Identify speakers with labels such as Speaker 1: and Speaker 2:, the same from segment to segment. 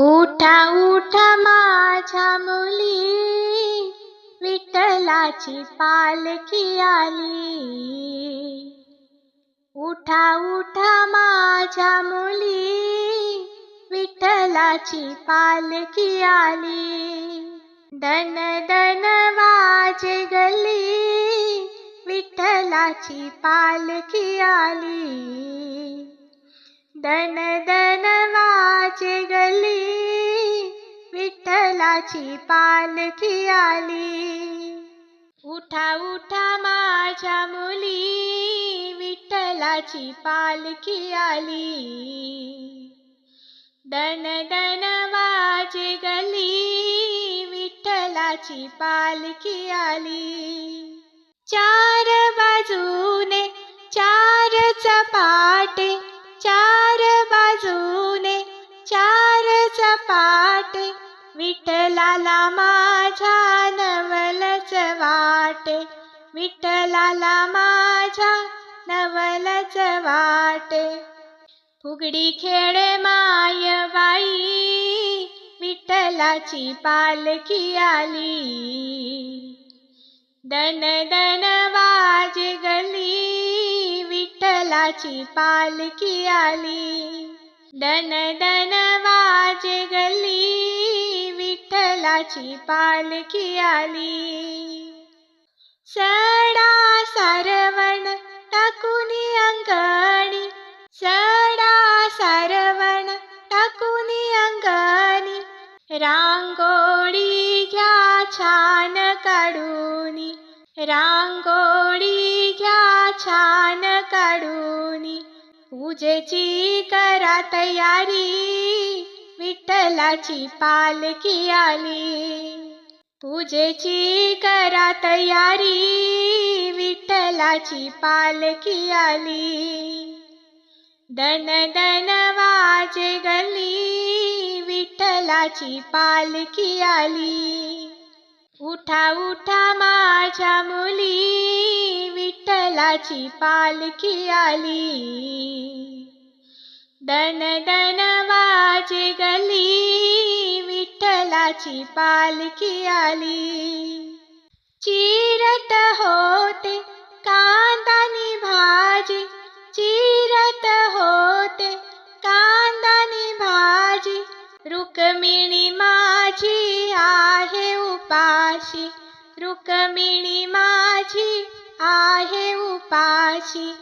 Speaker 1: उठा उठा माझ्या मुली. विठ्ठलाची पालखी आली. उठा उठा माझ्या मुली. विठ्ठलाची पालखी आली. दन दन वाजे गली. विठ्ठलाची पालखी आली. दन दन वाजे गली. विठ्ठलाची पालखी आली उठा उठा माझ्या मुली विठ्ठलाची पालखी आली दन दन वाजे गली विठ्ठलाची पालखी आली चार बाजूने चार चपाटे चार बाजूने चार चपाटे विठ्ठलाला माझ्या नवलच वाटे. विठ्ठलाला माझ्या नवलच वाटे. फुगडी खेळ माय बाई विठ्ठलाची पालखी आली. दन दन वाज गली विठ्ठलाची पालखी आली. दन दन वाज गली विठ्ठलाची पालखी आली. सडा सारवण टाकुनी अंगणी. सडा सारवण टाकुनी अंगणी. रांगोळी घ्या छान काढूनी. रांगोळी घ्या छान काढूनी. पूजेची करा तयारी विठ्ठलाची पालखी आली. पूजेची करा तयारी विठ्ठलाची पालखी आली. दन दन वाजे गली विठ्ठलाची पालखी आली. उठा उठा माझ्या मुली विठ्ठलाची पालखी आली. दन दन वाजे गली विठ्ठलाची पालखी आली. चिरत होते कांदानी भाजी चिरत होते कांदानी भाजी. रुक्मिणी माझी आहे उपाशी रुक्मिणी माझी आहे उपाशी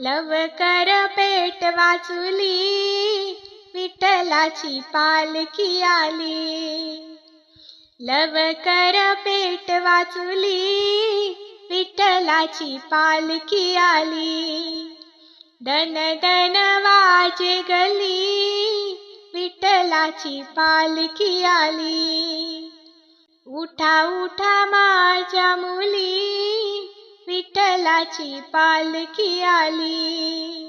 Speaker 1: लवकर पेट वाचुली विठ्ठलाची पालखी आली. लवकर पेट वाचुली विठ्ठलाची पालखी आली. दन दन वाजे गली विठ्ठलाची पालखी आली. उठा उठा माझ्या मुली विठ्ठलाची पालखी आली.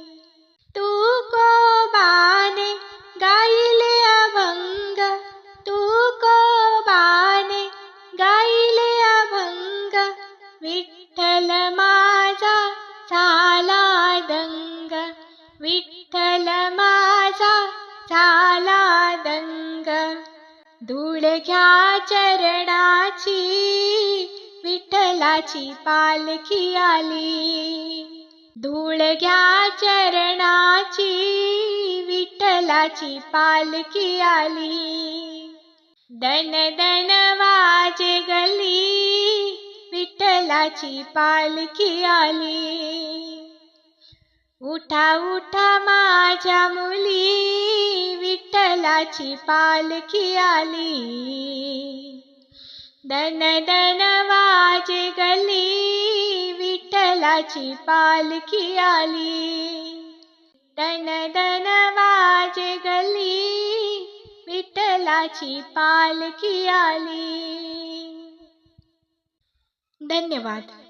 Speaker 1: तू को बाने गाईले अभंग तू को बाने गाईले अभंग विठ्ठल माझा झाला दंग विठ्ठल माझा झाला दंग. धूळ घ्या चरणाची विठ्ठलाची पालखी आली. धूळ घ्या चरणाची विठ्ठलाची पालखी आली. दन दन वाजे गली विठ्ठलाची पालखी आली. उठा उठा माझ्या मुली विठ्ठलाची पालखी आली. दन दन वाजे गली विठ्ठलाची पालखी आली. दन दन वाजे गली विठ्ठलाची पालखी आली. धन्यवाद.